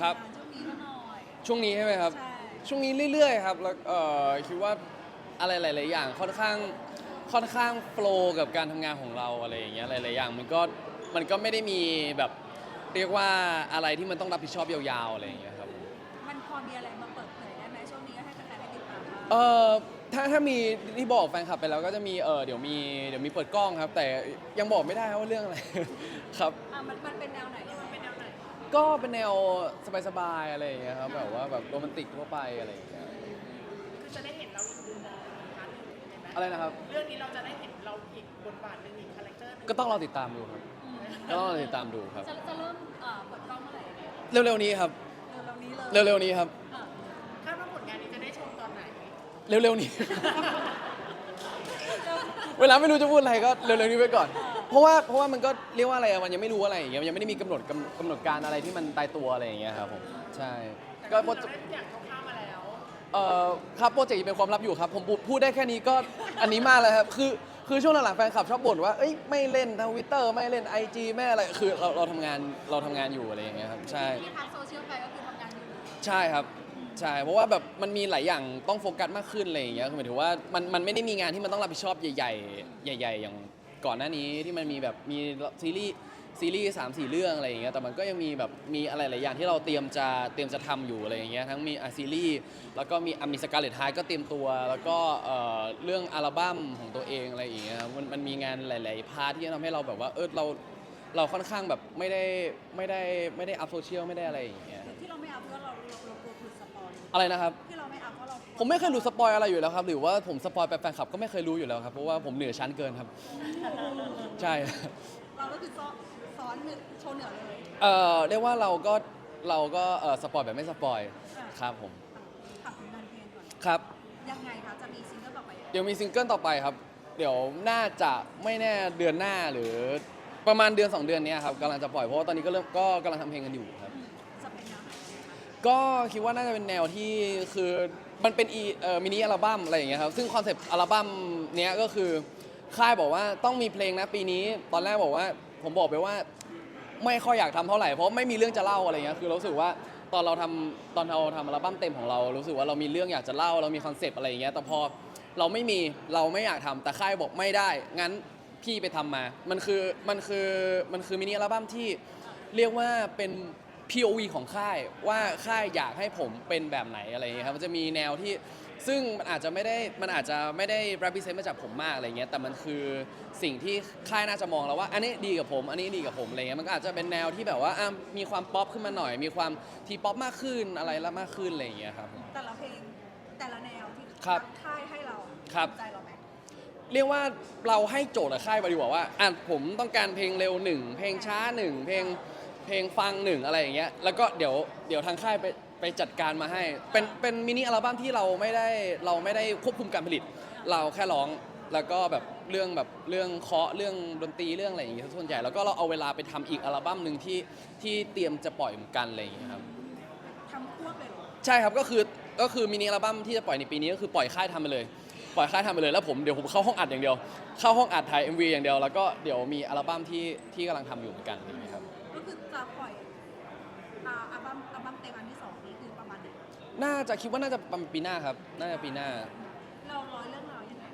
ครับงานช่วงนี้ก็หน่อย ช่วงนี้ใช่ไหมครับ ใช่ ช่วงนี้เรื่อยๆครับแล้วเอ่อคิดว่าอะไรหลาย ๆ อย่างค่อนข้างค่อนข้างโฟล์กับการทำงานของเราอะไรอย่างเงี้ยหลาย ๆ อย่างมันก็มันก็ไม่ได้มีแบบเรียกว่าอะไรที่มันต้องรับผิดชอบยาว ๆ อะไรอย่างเงี้ยครับ มันพอมีอะไรมาเปิดเผยได้ไหมช่วงนี้ให้แฟนๆได้ติดตามบ้างเอ่อถ้าถ้ามีที่บอกแฟนคลับไปแล้วก็จะมีเออเดี๋ยวมีเดี๋ยวมีเปิดกล้องครับ แต่ยังบอกไม่ได้ว่าเรื่องอะไร ครับ อะมันมันเป็นแนวไหนมัน ก็เป็นแนวสบายๆอะไรอย่างเงี้ยครับแบบว่าแบบโรแมนติกทั่วไปอะไรอย่างเงี้ยคือจะได้เห็นเราอีกมุมมองหนึ่งนะคะใช่ไหมอะไรนะครับ เรื่องนี้เราจะได้เห็นเราอีกบทบาทหนึ่งอีกคาแรคเตอร์หนึ่งก็ต้องรอติดตามดูครับก็ต้องรอติดตามดูครับ จะจะเริ่มเอ่อเปิดกล้องเมื่อไหร่เนี่ยเร็วๆนี้ครับ เร็วๆนี้เลยเร็วๆนี้ครับ อะคาดว่าผลงานนี้จะได้ชมตอนไหนเร็วๆนี้ เวลาไม่รู้จะพูดอะไรก็เร็วๆนี้ไปก่อน เพราะว่าเพราะว่ามันก็เรียกว่าอะไรอะมันยังไม่รู้อะไรอย่างเงี้ยมันยังไม่ได้มีกำหนดกำกำหนดการอะไรที่มันตายตัวอะไรอย่างเงี้ยครับผมใช่แต่ก็ก็คือเราได้ทุกอย่างคร่าวๆมาแล้ว เอ่อครับโปรเจกต์เป็นความลับอยู่ครับ ผมพูดพูดได้แค่นี้ก็อันนี้มากเลยครับคือคือช่วงหลังๆแฟนคลับชอบบ่นว่าเอ้ยไม่เล่นทวิตเตอร์ไม่เล่น IG ไม่อะไรคือเราเราทำงานเราทำงานอยู่อะไรอย่างเงี้ยครับใช่ ที่พักโซเชียลไปก็คือทำงานอยู่ใช่ครับใช่เพราะว่าแบบมันมีหลายอย่างต้องโฟกัสมากขึ้นอะไรอย่างเงี้ยคือหมายถึงว่ามันมันไม่ได้มีงานที่มันต้องรับผิดชอบใหญ่ ๆ ใหญ่ ๆ อย่าง ก่อนหน้านี้ที่มันมีแบบมีซีรีส์ซีรีส์สามสี่เรื่องอะไรอย่างเงี้ยแต่มันก็ยังมีแบบมีอะไรหลายอย่างที่เราเตรียมจะเตรียมจะทำอยู่อะไรอย่างเงี้ยทั้งมีอาซีรีส์แล้วก็มีอามีสกาเลตไฮก็เตรียมตัว แล้วก็เอ่อเรื่องอัลบั้มของตัวเองอะไรอย่างเงี้ยครับมันมันมีงานหลาย ๆ พาร์ทที่จะทำให้เราแบบว่าเออเราเราค่อนข้างแบบไม่ได้ไม่ได้ไม่ได้อัพโซเชียลไม่ได้อะไรอย่างเงี้ย เราไม่อัพเพราะเราเราเรากลัวหลุดสปอยอะไรนะครับที่เราไม่อัพเพราะเราผมไม่เคยหลุดสปอยอะไรอยู่แล้วครับ หรือว่าผมสปอยไปแฟนคลับก็ไม่เคยรู้อยู่แล้วครับ เพราะว่าผมเหนือชั้นเกินครับ ใช่ เราก็คือซ้อนซ้อนเหนือโชว์เหนือเลยเอ่อเรียกว่าเราก็เราก็เอ่อสปอยแบบไม่สปอยครับผม ถามถึงงานเพลงก่อน ครับ ยังไงคะจะมีซิงเกิลต่อไปยังไงเดี๋ยวมีซิงเกิลต่อไปครับ เดี๋ยวน่าจะไม่แน่เดือนหน้าหรือประมาณเดือน 2 เดือนเนี้ยครับกำลังจะปล่อยเพราะว่าตอนนี้ก็เริ่มก็กำลังทำเพลงกันอยู่ครับ ก็คิดว่าน่าจะเป็นแนวที่คือมันเป็นอีเอ่อมินิอัลบั้มอะไรอย่างเงี้ยครับซึ่งคอนเซปต์อัลบั้มเนี้ยก็คือค่ายบอกว่าต้องมีเพลงนะปีนี้ ตอนแรกบอกว่าผมบอกไปว่า ไม่ค่อยอยากทำเท่าไหร่เพราะไม่มีเรื่องจะเล่าอะไรเงี้ยคือเรารู้สึกว่าตอนเราทำตอนเราทำอัลบั้มเต็มของเรา รู้สึกว่าเรามีเรื่องอยากจะเล่า เรามีคอนเซปต์อะไรอย่างเงี้ยแต่พอเราไม่มีเราไม่อยากทำแต่ค่ายบอกไม่ได้ งั้นพี่ไปทำมา มันคือมันคือมันคือมินิอัลบั้มที่เรียกว่าเป็น POV ของค่ายว่าค่ายอยากให้ผมเป็นแบบไหนอะไรอย่างเงี้ยครับมันจะมีแนวที่ซึ่งมันอาจจะไม่ได้มันอาจจะไม่ได้ represent มาจากผมมากอะไรเงี้ยแต่มันคือสิ่งที่ค่ายน่าจะมองแล้วว่า อันนี้ดีกับผม อันนี้ดีกับผมอะไรเงี้ยมันก็อาจจะเป็นแนวที่แบบว่าอะมีความป๊อปขึ้นมาหน่อย มีความทีป๊อปมากขึ้นอะไรละมากขึ้นอะไรอย่างเงี้ยครับ แต่ละเพลงแต่ละแนวที่ครับ ค่ายให้เราครับใจเราไหมเรียกว่าเราให้โจทย์กับค่ายมาดีกว่าว่าอะผมต้องการเพลงเร็วหนึ่งเพลงช้าหนึ่งเพลง เพลงฟังหนึ่งอะไรอย่างเงี้ยแล้วก็เดี๋ยวเดี๋ยวทางค่ายไปไปจัดการมาให้ เป็นเป็นมินิอัลบั้มที่เราไม่ได้เราไม่ได้ควบคุมการผลิต เราแค่ร้องแล้วก็แบบเรื่องแบบเรื่องเคาะเรื่องดนตรีเรื่องอะไรอย่างเงี้ยส่วนใหญ่แล้วก็เราเอาเวลาไปทำอีกอัลบั้มหนึ่งที่ที่เตรียมจะปล่อยเหมือนกันอะไรอย่างเงี้ยครับ ทำควบเลยเหรอใช่ครับก็คือก็คือมินิอัลบั้มที่จะปล่อยในปีนี้ก็คือปล่อยค่ายทำไปเลย ปล่อยค่ายทำไปเลยแล้วผมเดี๋ยวผมเข้าห้องอัดอย่างเดียว เข้าห้องอัดถ่าย MV อย่างเดียวแล้วก็เดี๋ยวมีอัลบั้มที่ที่กำลังทำอยู่เหมือนกันอย่างเงี้ยครับ ก็คือจะปล่อยอ่าอัลบั้มอัลบั้มเต็มอันที่สองนี้คือประมาณไหนน่าจะคิดว่าน่าจะประมาณปีหน้าครับ น่าจะปีหน้า เราร้อยเรื่องราวยังไง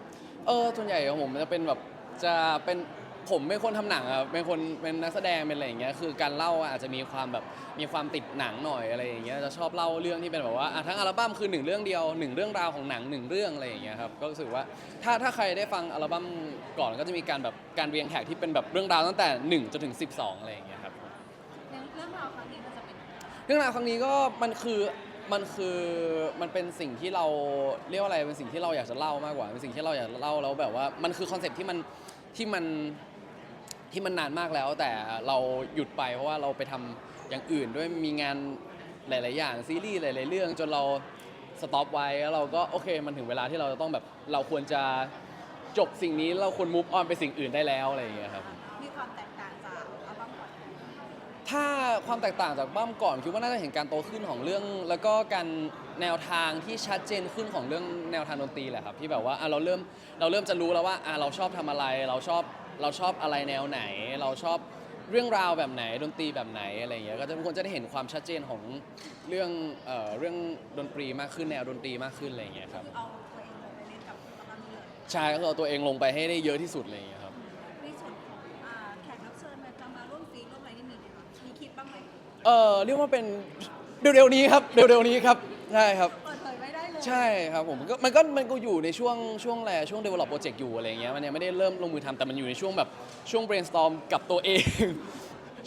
เออส่วนใหญ่ของผมจะเป็นแบบจะเป็นผมเป็นคนทำหนังอะเป็นคนเป็นนักแสดงเป็นอะไรอย่างเงี้ยคือการเล่าอาจจะมีความแบบมีความติดหนังหน่อยอะไรอย่างเงี้ยจะชอบเล่าเรื่องที่เป็นแบบว่าอะทั้งอัลบั้มคือหนึ่งเรื่องเดียวหนึ่งเรื่องราวของหนังหนึ่งเรื่องอะไรอย่างเงี้ยครับก็รู้สึกว่าถ้าถ้าใครได้ฟังอัลบั้มก่อนก็จะมีการแบบการเรียงแท็กที่เป็นแบบเรื่องราวตั้งแต่1จนถึง 12 อะไรอย่างเงี้ยครับ เรื่องราวครั้งนี้ก็มันคือมันคือมันเป็นสิ่งที่เราเรียกว่าอะไรเป็นสิ่งที่เราอยากจะเล่ามากกว่าเป็นสิ่งที่เราอยากเล่าแล้วแบบว่ามันคือคอนเซ็ปต์ที่มันที่มันที่มันนานมากแล้ว แต่เราหยุดไปเพราะว่าเราไปทำอย่างอื่นด้วยมีงานหลาย ๆ อย่างซีรีส์หลาย ๆ เรื่องจนเราสต็อปไว้แล้วเราก็โอเคมันถึงเวลาที่เราจะต้องแบบเราควรจะจบสิ่งนี้เราควรมูฟออนไปสิ่งอื่นได้แล้วอะไรอย่างเงี้ยครับมีความแตกต่างจากอัลบั้มก่อน ถ้าความแตกต่างจากบ้ามก่อนคิดว่าน่าจะเห็นการโตขึ้นของเรื่อง แล้วก็การแนวทางที่ชัดเจนขึ้นของเรื่องแนวทางดนตรีแหละครับที่แบบว่าอะเราเริ่มเราเริ่มจะรู้แล้วว่าอะเราชอบทำอะไร เราชอบเราชอบอะไรแนวไหน เราชอบเรื่องราวแบบไหนดนตรีแบบไหนอะไรอย่างเงี้ยก็จะทุกคนจะได้เห็นความชัดเจนของเรื่องเอ่อเรื่องดนตรีมากขึ้นแนวดนตรีมากขึ้นอะไรอย่างเงี้ยครับเอาตัวเองลงไปเล่นกับอัลบั้มนี้เลยใช่ก็คือเอาตัวเองลงไปให้ได้เยอะที่สุดอะไรอย่างเงี้ยครับ เออเรียกว่าเป็นเร็วๆนี้ครับเร็วๆนี้ครับใช่ครับ เปิดเผยไม่ได้เลยใช่ครับผมก็มันก็มันก็อยู่ในช่วงช่วงแรช่วง develop project อยู่อะไรเงี้ยมันยังไม่ได้เริ่มลงมือทำแต่มันอยู่ในช่วงแบบช่วง brainstorm กับตัวเอง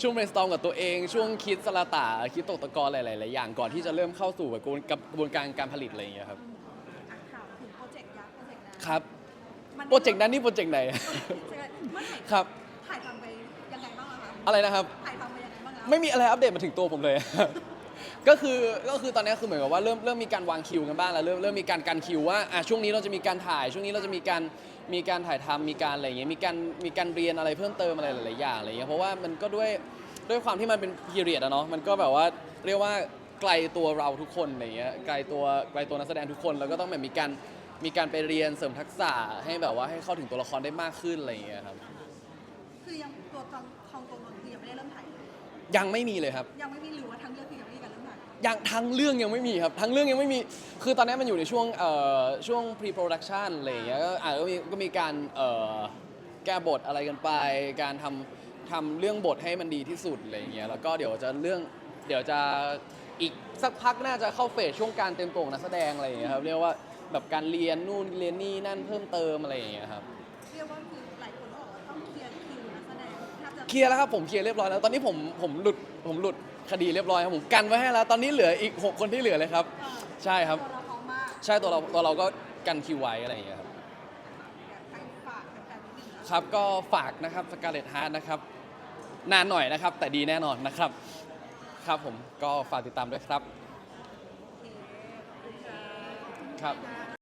ช่วง brainstorm กับตัวเอง ช่วงคิดสลาตาคิดตกตะกอนหลายๆอย่างก่อนที่จะเริ่มเข้าสู่แบบกระบวนกับกระบวนการการผลิตอะไรอย่างเงี้ยครับอะถามถึงโปรเจกต์ยักษ์โปรเจกต์นั้นครับมันโปรเจกต์นั้นนี่โปรเจกต์ไหน เมื่อไหร่ครับถ่ายทำไปยังไงบ้างอะคะอะไรนะครับ ถ่ายทำไปยัง ไม่มีอะไรอัปเดตมาถึงตัวผมเลย ก็คือก็คือตอนนี้คือเหมือนกับว่าเริ่มเริ่มมีการวางคิวกันบ้างแล้วเริ่มเริ่มมีการกันคิวว่าอะช่วงนี้เราจะมีการถ่าย ช่วงนี้เราจะมีการมีการถ่ายทำมีการอะไรอย่างเงี้ยมีการมีการเรียนอะไรเพิ่มเติมอะไรหลายๆอย่างอะไรอย่างเงี้ยเพราะว่ามันก็ด้วยด้วยความที่มันเป็นพีเรียดอะเนาะมันก็แบบว่าเรียกว่าไกลตัวเราทุกคนอะไรเงี้ยไกลตัวไกลตัวนักแสดงทุกคนแล้วก็ต้องแบบมีการมีการไปเรียนเสริมทักษะให้แบบว่าให้เข้าถึงตัวละครได้มากขึ้นอะไรอย่างเงี้ยครับ คือยังตัวทองทองตัวนนท์คือยังไม่ได้เริ่มถ่ายเลย ยังไม่มีเลยครับ ยังไม่มีหรือว่าทั้งเรื่องคือยังไม่มีการเริ่มถ่ายยังทั้งเรื่องยังไม่มีครับทั้งเรื่องยังไม่มีคือตอนนี้มันอยู่ในช่วงเอ่อช่วง pre production อะไรอย่างเงี้ยก็อาจจะมีก็มีการเอ่อแก้บทอะไรกันไป การทำทำเรื่องบทให้มันดีที่สุดอะไรอย่างเงี้ยแล้วก็เดี๋ยวจะเรื่องเดี๋ยวจะอีกสักพักน่าจะเข้าเฟสช่วงการเต็มตัวของนักแสดงอะไรอย่างเงี้ยครับเรียกว่าแบบการเรียนนู่นเรียนนี่นั่นเพิ่มเติมอะไรอย่างเงี้ยครับ เคลียร์แล้วครับผมเคลียร์เรียบร้อยแล้วตอนนี้ผมผมหลุดผมหลุดคดีเรียบร้อยครับผมกันไว้ให้แล้ว ตอนนี้เหลืออีกหกคนที่เหลือเลยครับเอ่อใช่ครับตัวเราพร้อมมากใช่ตัวเราตัวเราก็กันคิวไว้อะไรอย่างเงี้ยครับ อยากให้ฝากแฟนๆนิดนึงนะครับ ก็ฝากนะครับสกาเลตฮาร์ดนะครับ นานหน่อยนะครับ แต่ดีแน่นอนนะครับ ครับผมก็ฝากติดตามด้วยครับ โอเคขอบคุณค่ะ ครับ